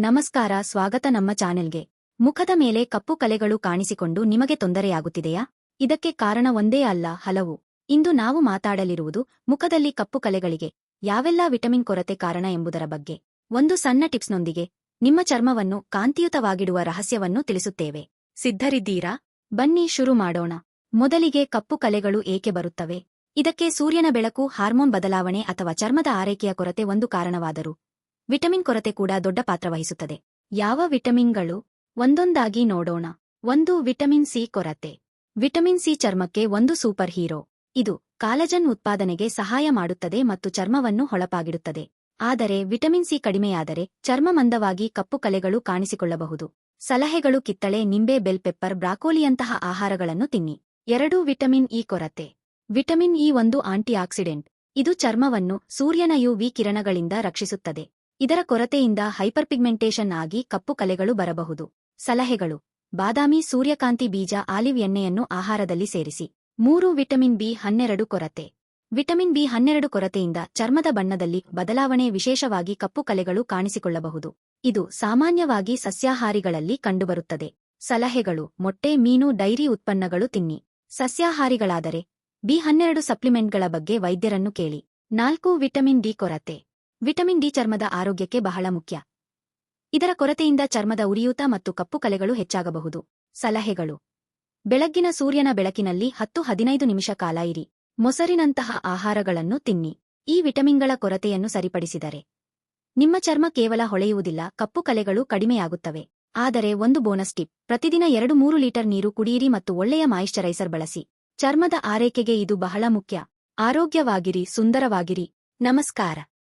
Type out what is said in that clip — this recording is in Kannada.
ನಮಸ್ಕಾರ, ಸ್ವಾಗತ ನಮ್ಮ ಚಾನೆಲ್ಗೆ. ಮುಖದ ಮೇಲೆ ಕಪ್ಪು ಕಲೆಗಳು ಕಾಣಿಸಿಕೊಂಡು ನಿಮಗೆ ತೊಂದರೆಯಾಗುತ್ತಿದೆಯಾ? ಇದಕ್ಕೆ ಕಾರಣ ಒಂದೇ ಅಲ್ಲ, ಹಲವು. ಇಂದು ನಾವು ಮಾತಾಡಲಿರುವುದು ಮುಖದಲ್ಲಿ ಕಪ್ಪು ಕಲೆಗಳಿಗೆ. ಯಾವೆಲ್ಲಾ ವಿಟಮಿನ್ ಕೊರತೆ ಕಾರಣ ಎಂಬುದರ ಬಗ್ಗೆ. ಒಂದು ಸಣ್ಣ ಟಿಪ್ಸ್ನೊಂದಿಗೆ ನಿಮ್ಮ ಚರ್ಮವನ್ನು ಕಾಂತಿಯುತವಾಗಿಡುವ ರಹಸ್ಯವನ್ನು ತಿಳಿಸುತ್ತೇವೆ. ಸಿದ್ಧರಿದ್ದೀರಾ? ಬನ್ನಿ ಶುರು ಮಾಡೋಣ. ಮೊದಲಿಗೆ ಕಪ್ಪು ಕಲೆಗಳು ಏಕೆ ಬರುತ್ತವೆ? ಇದಕ್ಕೆ ಸೂರ್ಯನ ಬೆಳಕು, ಹಾರ್ಮೋನ್ ಬದಲಾವಣೆ ಅಥವಾ ಚರ್ಮದ ಆರೈಕೆಯ ಕೊರತೆ ಒಂದು ಕಾರಣವಾದರೂ. ವಿಟಮಿನ್ ಕೊರತೆ ಕೂಡ ದೊಡ್ಡ ಪಾತ್ರ ವಹಿಸುತ್ತದೆ. ಯಾವ ವಿಟಮಿನ್ಗಳು? ಒಂದೊಂದಾಗಿ ನೋಡೋಣ. ಒಂದು ವಿಟಮಿನ್ ಸಿ ಕೊರತೆ. ವಿಟಮಿನ್ ಸಿ ಚರ್ಮಕ್ಕೆ ಒಂದು ಸೂಪರ್ ಹೀರೋ. ಇದು ಕಾಲಜನ್ ಉತ್ಪಾದನೆಗೆ ಸಹಾಯ ಮಾಡುತ್ತದೆ ಮತ್ತು ಚರ್ಮವನ್ನು ಹೊಳಪಾಗಿಡುತ್ತದೆ. ಆದರೆ ವಿಟಮಿನ್ ಸಿ ಕಡಿಮೆಯಾದರೆ ಚರ್ಮ ಮಂದವಾಗಿ ಕಪ್ಪು ಕಲೆಗಳು ಕಾಣಿಸಿಕೊಳ್ಳಬಹುದು. ಸಲಹೆಗಳು ಕಿತ್ತಳೆ, ನಿಂಬೆ, ಬೆಲ್ ಪೆಪ್ಪರ್, ಬ್ರಾಕೋಲಿಯಂತಹ ಆಹಾರಗಳನ್ನು ತಿನ್ನಿ. ಎರಡು ವಿಟಮಿನ್ ಇ ಕೊರತೆ. ವಿಟಮಿನ್ ಇ ಒಂದು ಆಂಟಿಆಕ್ಸಿಡೆಂಟ್. ಇದು ಚರ್ಮವನ್ನು ಸೂರ್ಯನ ಯುವಿ ಕಿರಣಗಳಿಂದ ರಕ್ಷಿಸುತ್ತದೆ. ಇದರ ಕೊರತೆಯಿಂದ ಹೈಪರ್ಪಿಗ್ಮೆಂಟೇಷನ್ ಆಗಿ ಕಪ್ಪು ಕಲೆಗಳು ಬರಬಹುದು. ಸಲಹೆಗಳು. ಬಾದಾಮಿ ಸೂರ್ಯಕಾಂತಿ ಬೀಜ ಆಲಿವ್ ಎಣ್ಣೆಯನ್ನು ಆಹಾರದಲ್ಲಿ ಸೇರಿಸಿ. ಮೂರು ವಿಟಮಿನ್ ಬಿ ಹನ್ನೆರಡು ಕೊರತೆ. ವಿಟಮಿನ್ ಬಿ ಹನ್ನೆರಡು ಕೊರತೆಯಿಂದ ಚರ್ಮದ ಬಣ್ಣದಲ್ಲಿ ಬದಲಾವಣೆ ವಿಶೇಷವಾಗಿ ಕಪ್ಪು ಕಲೆಗಳು ಕಾಣಿಸಿಕೊಳ್ಳಬಹುದು. ಇದು ಸಾಮಾನ್ಯವಾಗಿ ಸಸ್ಯಾಹಾರಿಗಳಲ್ಲಿ ಕಂಡುಬರುತ್ತದೆ. ಸಲಹೆಗಳು. ಮೊಟ್ಟೆ, ಮೀನು, ಡೈರಿ ಉತ್ಪನ್ನಗಳು ತಿನ್ನಿ. ಸಸ್ಯಾಹಾರಿಗಳಾದರೆ ಬಿ ಹನ್ನೆರಡು ಸಪ್ಲಿಮೆಂಟ್ಗಳ ಬಗ್ಗೆ ವೈದ್ಯರನ್ನು ಕೇಳಿ. ನಾಲ್ಕು ವಿಟಮಿನ್ ಡಿ ಕೊರತೆ. ವಿಟಮಿನ್ ಡಿ ಚರ್ಮದ ಆರೋಗ್ಯಕ್ಕೆ ಬಹಳ ಮುಖ್ಯ. ಇದರ ಕೊರತೆಯಿಂದ ಚರ್ಮದ ಉರಿಯೂತ ಮತ್ತು ಕಪ್ಪು ಕಲೆಗಳು ಹೆಚ್ಚಾಗಬಹುದು. ಸಲಹೆಗಳು. ಬೆಳಗ್ಗಿನ ಸೂರ್ಯನ ಬೆಳಕಿನಲ್ಲಿ ಹತ್ತು ಹದಿನೈದು ನಿಮಿಷ ಕಾಲ ಇರಿ. ಮೊಸರಿನಂತಹ ಆಹಾರಗಳನ್ನು ತಿನ್ನಿ. ಈ ವಿಟಮಿನ್ಗಳ ಕೊರತೆಯನ್ನು ಸರಿಪಡಿಸಿದರೆ ನಿಮ್ಮ ಚರ್ಮ ಕೇವಲ ಹೊಳೆಯುವುದಿಲ್ಲ, ಕಪ್ಪು ಕಲೆಗಳು ಕಡಿಮೆಯಾಗುತ್ತವೆ. ಆದರೆ ಒಂದು ಬೋನಸ್ ಟಿಪ್, ಪ್ರತಿದಿನ ಎರಡು ಮೂರು ಲೀಟರ್ ನೀರು ಕುಡಿಯಿರಿ ಮತ್ತು ಒಳ್ಳೆಯ ಮಾಯಿಶ್ಚರೈಸರ್ ಬಳಸಿ. ಚರ್ಮದ ಆರೈಕೆಗೆ ಇದು ಬಹಳ ಮುಖ್ಯ. ಆರೋಗ್ಯವಾಗಿರಿ, ಸುಂದರವಾಗಿರಿ. ನಮಸ್ಕಾರ.